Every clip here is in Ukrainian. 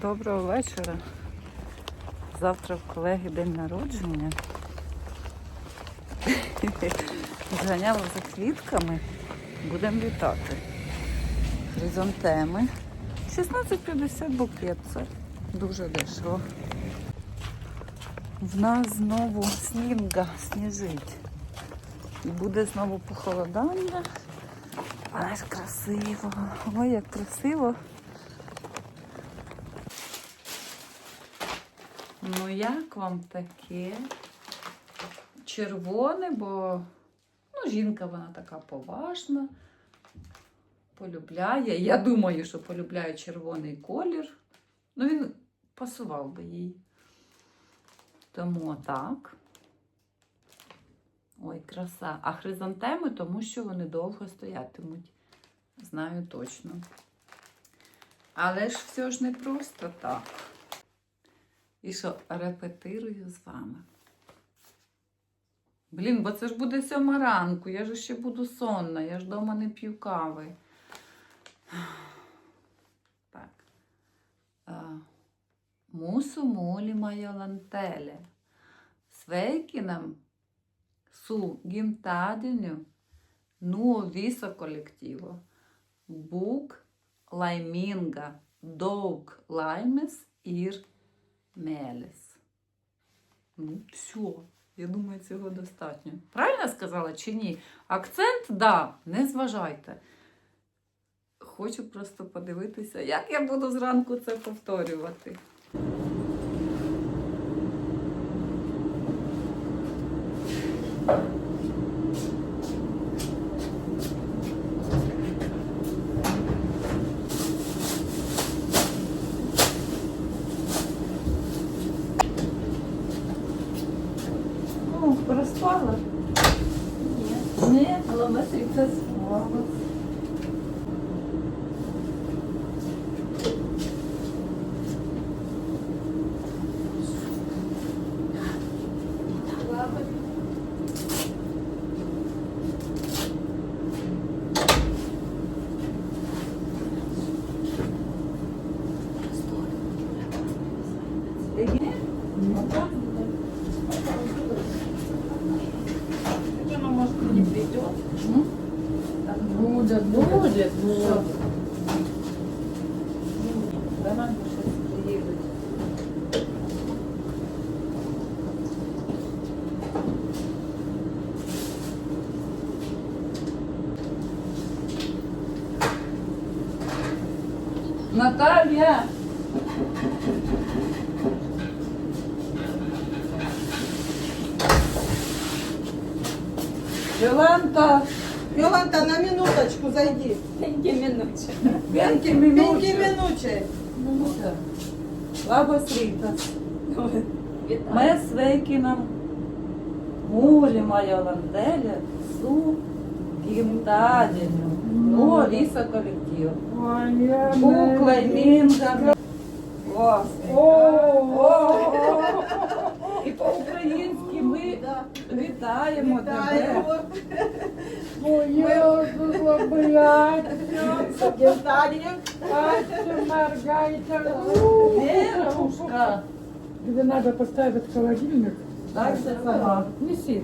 Доброго вечора. Завтра в колеги день народження. Зганяла за квітками. Будемо вітати. Хризантеми. 16,50 букет. Це дуже дешево. В нас знову снінга сніжить. І буде знову похолодання. Але ж красиво. Ой, як красиво. Ну, як вам таке? Червоне, бо ну, жінка вона така поважна, полюбляє. Я думаю, що полюбляє червоний колір. Ну, він пасував би їй. Тому так. Ой, краса. А хризантеми, тому що вони довго стоятимуть. Знаю точно. Але ж все ж не просто так. І що, репетирую з вами. Блін, бо це ж буде сьома ранку, я ж ще буду сонна, я ж вдома не п'ю кави. Так. А, Мусу молі моя лантеле. Свейкінам su gimtadieniu nuo viso kolektyvo. Būk laiminga, daug laimės ir meilės. Ну, все. Я думаю, цього достатньо. Правильно сказала чи ні? Акцент, да, не зважайте. Хочу просто подивитися, як я буду зранку це повторювати. Ну, проспала? Ні. Ні, але це слава. Она, может, не придет. Будет, Будет, Всё. будет. Роман сейчас приедет. Наталья! Йоланта! Йоланта, на минуточку зайди. Пеньки минуче. Венки Пеньки минутки. минуче. Labas rytas. Mes sveikinam mylimąją landelę su gimtadieniu nuo viso kolektyvo. Būk laiminga. О, о, І по-українськи ми вітаємо тебе. Моє блядь. Маргарита. Вірушка. Тебе надо поставить холодильник. Так, це сама. Неси.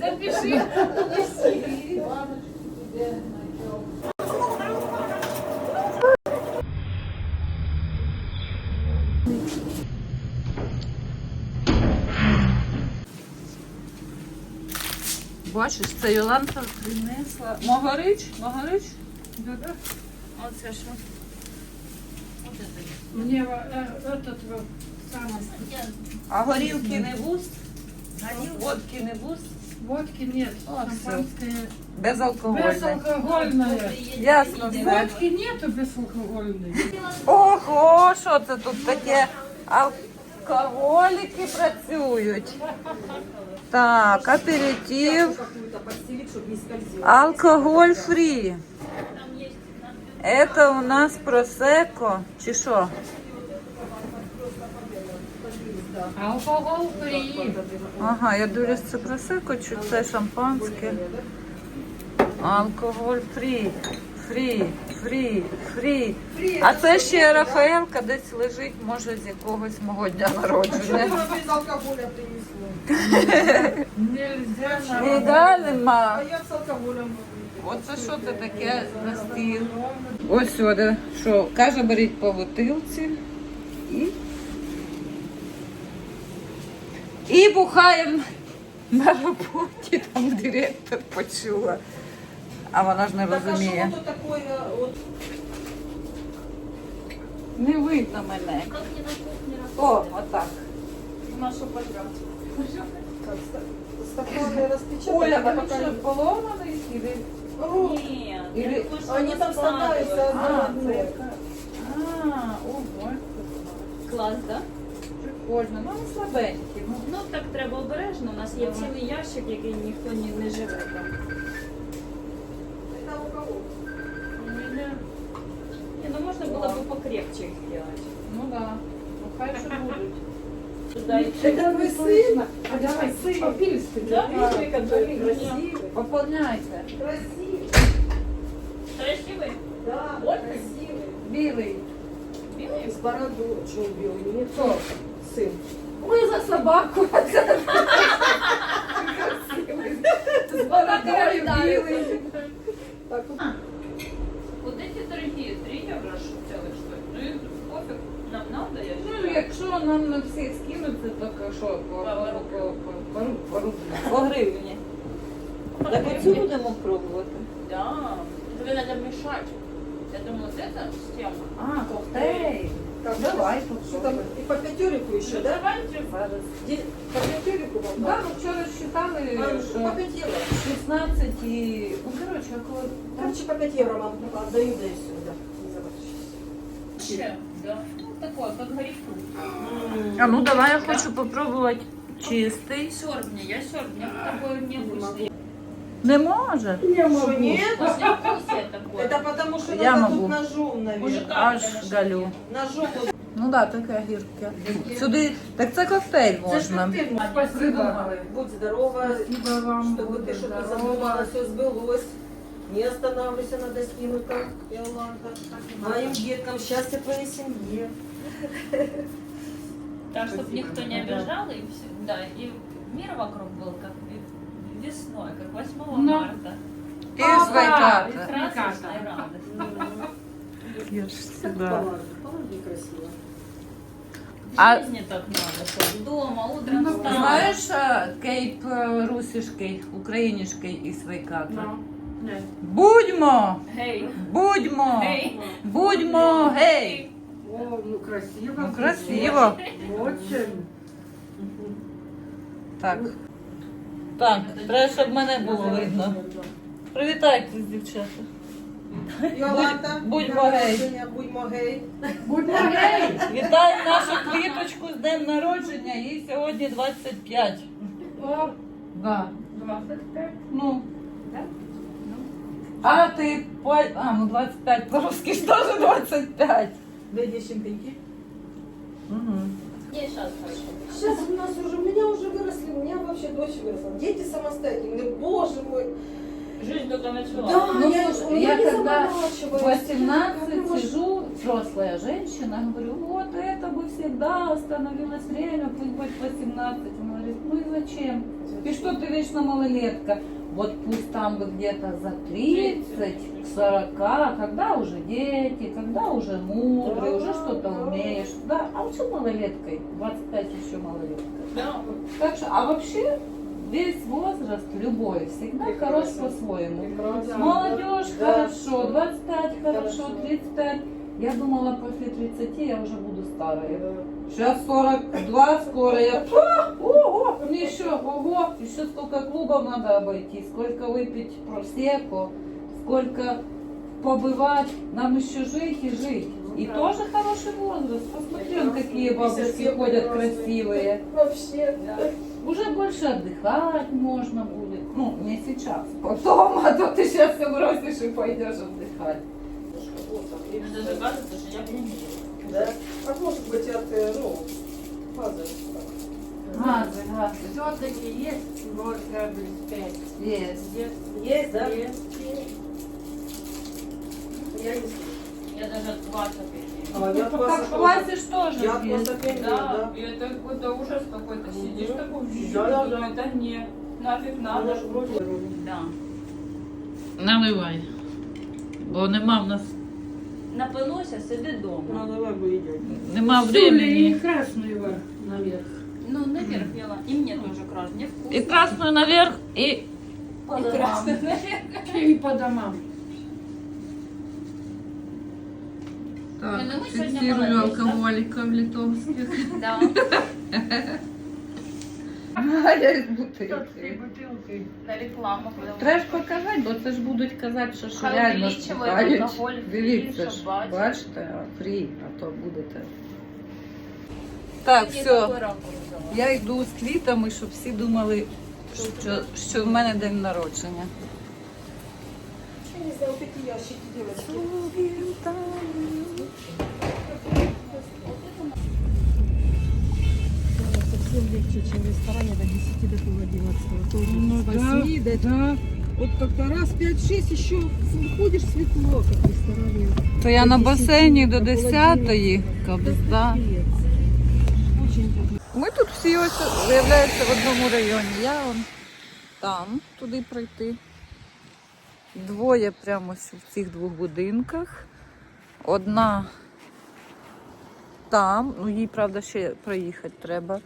Запиши. Бачиш, це Йоланта принесла. Могорич? Могорич? Да-да. Оце що? Мне э, этот вот самый А горілки не буст? Водки не буст? водки нет, О, шампанское Безалкогольне. безалкогольное. Ясно все. Водки нету безалкогольной. Ого, що це тут таке? Алкоголіки працюють. Так, аперитив. Алкоголь фрі. Это у нас просеко, чи що? Алкоголь фри. Ага, я дивлюсь, це просеко, чи це шампанське. Алкоголь фрі. Фрі, фрі, фрі. А це ще Рафаелка десь лежить, може, з якогось мого дня народження. Нельзя І далі А я с алкоголем. Оце що це таке на стіл? Ось сюди, що каже, беріть по бутилці і. І бухаємо на роботі, там директор почула. А вона ж не Так а розуміє. что тут такое вот? Не видно мене. Как не на кухне О, отак. Нашу программу. Стаканы распечатать? Оля, или. Нет, Или- Они там становятся А, одно це А, ого, Клас, да? прикольно. Ну, вони слабенькі. Ну, Ну так треба обережно. У нас є цілий ящик, який ніхто ні- не живе там. Это у кого? Ні, ну можна було б покрепче їх зробити. ну да. Ну, хай же будуть. Туди Это вы сын? А давай, сын. Попильский. Да, видишь, который Красивый. Поповняйте. Красивый. Красивий? Да, Ой. красивый. Білий. Білий? С бородой. Что он белый? Нет, Хто? сын. Ой, за собаку. З бородою білий. Так вот. Вот эти дорогие, 3 евро что Нам надо, я Ну, якщо нам на всіх скинути, то що? По, по, по, по, по, по, по гривні. Так оцю будемо пробувати. Да, тебе надо мешать. Я думаю, вот это система. А, коктейль. Так, Давай, Что там? И по пятерику еще, да? Давайте. Зараз. Де- По пятерику вам? Да, ну вчора считали, По що 5 евро. 16 і... Ну, коротше, около... Короче, по 5 евро вам отдаю, да и все, да. Не забочусь. Чем? Да. Ну, такое, как горячку. А ну давай я хочу попробувати чистий. Сёрбни, я сёрбни. Такое необычное. Не може. Что, нет? Послевкусие такое. Это потому что Я надо могу. тут ножом, наверное. Мужика. Аж галю. Ножом вот. Ну так, да, таке гірке. Сюди, так це коктейль можна. Спасибо. Будь здорова, Спасибо вам. чтобы ты что-то Здорово. задумала, все сбылось. Не останавливайся на достигнутом, Иоланда. Моим деткам счастья твоей семье. Так, чтобы никто не обижал, и все. Да, и мир вокруг был как ве- весной, как 8 Ну. марта. І Папа! звайката. Красочная радость. Їж сюди. Положи, положи красиво. А- В жизни так надо, чтобы дома, утром Ну, встала. Знаєш е, кейп е, русішкий, українішкий і свайката? Будьмо! Гей, Будьмо! гей. Будьмо! Гей! О, ну красиво. Ну, красиво. Очень. Так. Так, треба, щоб мене було видно. Привітайтесь, дівчата. Иоланда, будь днем могей. рождения, Будь могей. Будь ласка. Вітаю нашу квіточку з днем народження. Їй сьогодні 25. О, Да. 25. Ну. А ти по... А, ну 25 по-русски ж теж 25. Дай дещинки. Угу. Сейчас у нас уже, у меня уже выросли, у меня вообще дочь выросла. Дети самостоятельные, боже мой. Жизнь только началась. Да, Ну, я, слушай, я не когда заморачиваюсь. 18 Как можно? сижу, взрослая женщина, говорю, вот это бы всегда остановилось время, пусть будет 18. Она говорит, ну и зачем? И что ты вечно малолетка? Вот пусть там бы где-то за 30, к 40, когда уже дети, когда уже мудрый, Да, уже что-то да. умеешь. Да, а что малолеткой? 25 еще малолетка. Да. Так что, а вообще весь возраст, любой, всегда хорош Прекрасно. по-своему. Молодежь Да. хорошо, 25 хорошо, Хорошо. 35. Я думала, после 30 я уже буду старая. Да. Сейчас 42 скоро. Я, А, ого, мне еще, ого, еще сколько клубов надо обойти, сколько выпить просеку, сколько побывать. Нам еще жить и жить. И Ну, тоже хороший возраст. Посмотрим, какие Прекрасно. бабушки Все ходят прекрасные. красивые. Вообще. Уже больше отдыхать можно будет. Ну, не сейчас. Потом, а то ты сейчас все бросишь и пойдешь отдыхать. Вот так, Мне видишь, даже кажется, что я пьянею. Да? А может быть от, э, ну, фазы. Газы, газы. Все-таки есть 0,5. Есть. Есть, да? Есть. Я не Я даже от кваса пью. А, я Ну, кваса как тоже. квасишь тоже Я есть. кваса пью, Да, да. и это какой-то ужас какой-то. Сидишь Мгм. такой, Да, да, думаю, это не, нафиг надо. Надо ж вроде. Да. Наливай. Бо нема в нас Напилося, сиди дома. Наливай, бо йде. нема Суля времени. и красную наверх. Ну, наверх пила. И мне тоже красный. Мне вкусно. І красную наверх, і И красный наверх. И по домам. так, Ну, ми сьогодні фіксирую молодець, да? алкоголіків литовських. Да. А я із Тут бутилки. бутылки. На рекламу. Треба ж показати, бо це ж будуть казати, що, що Хай реально увеличує шукають. алкоголь, Дивіться фрі, ж, щоб бачити. бачите, а фрі, а то будете. Так, все. Я йду з квітами, щоб всі думали, що, що в мене день народження. Совсем легче, чем в ресторане до 10 до пол 11. Тоже Ну с да, 8 до да. Вот как-то раз 5-6 еще выходишь светло, как в ресторане. То я на басейні До 10-ї. Кабзда. Ми тут всі ось виявляється в одному районі. Я вон там туди пройти. Двоє прямо в цих двох будинках. Одна там, ну їй, правда, ще проїхати треба.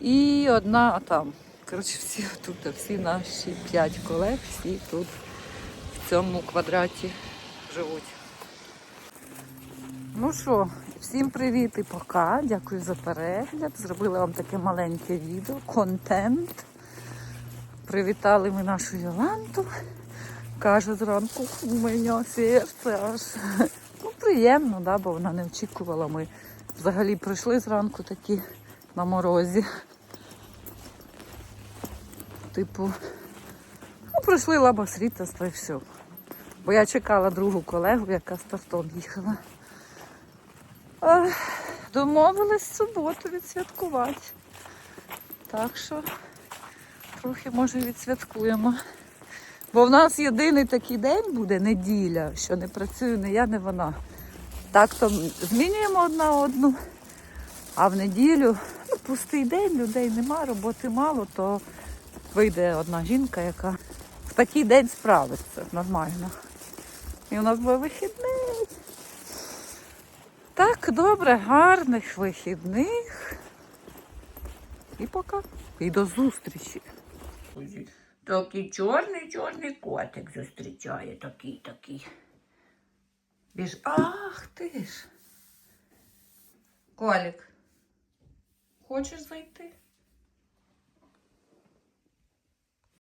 І одна там. Коротше, всі тут, всі наші п'ять колег, всі тут в цьому квадраті живуть. Ну що, всім привіт і пока. Дякую за перегляд. Зробила вам таке маленьке відео, контент. Привітали ми нашу Йоланту. Каже зранку, у мене серце аж. Ну, приємно, да, бо вона не очікувала. Ми взагалі прийшли зранку такі на морозі. Типу, ну, прийшли лабосріта і все. Бо я чекала другу колегу, яка з тортом їхала. Домовились в суботу відсвяткувати. Так що трохи може відсвяткуємо. Бо в нас єдиний такий день буде неділя, що не працюю не я, не вона. Так то змінюємо одна одну. А в неділю ну, пустий день, людей нема, роботи мало, то вийде одна жінка, яка в такий день справиться нормально. І у нас буде вихідний. Так, добре, гарних вихідних. І пока. І до зустрічі. Такий чорний, чорний котик зустрічає, такий, такий. Біж. Ах ти ж. Колік. Хочеш зайти?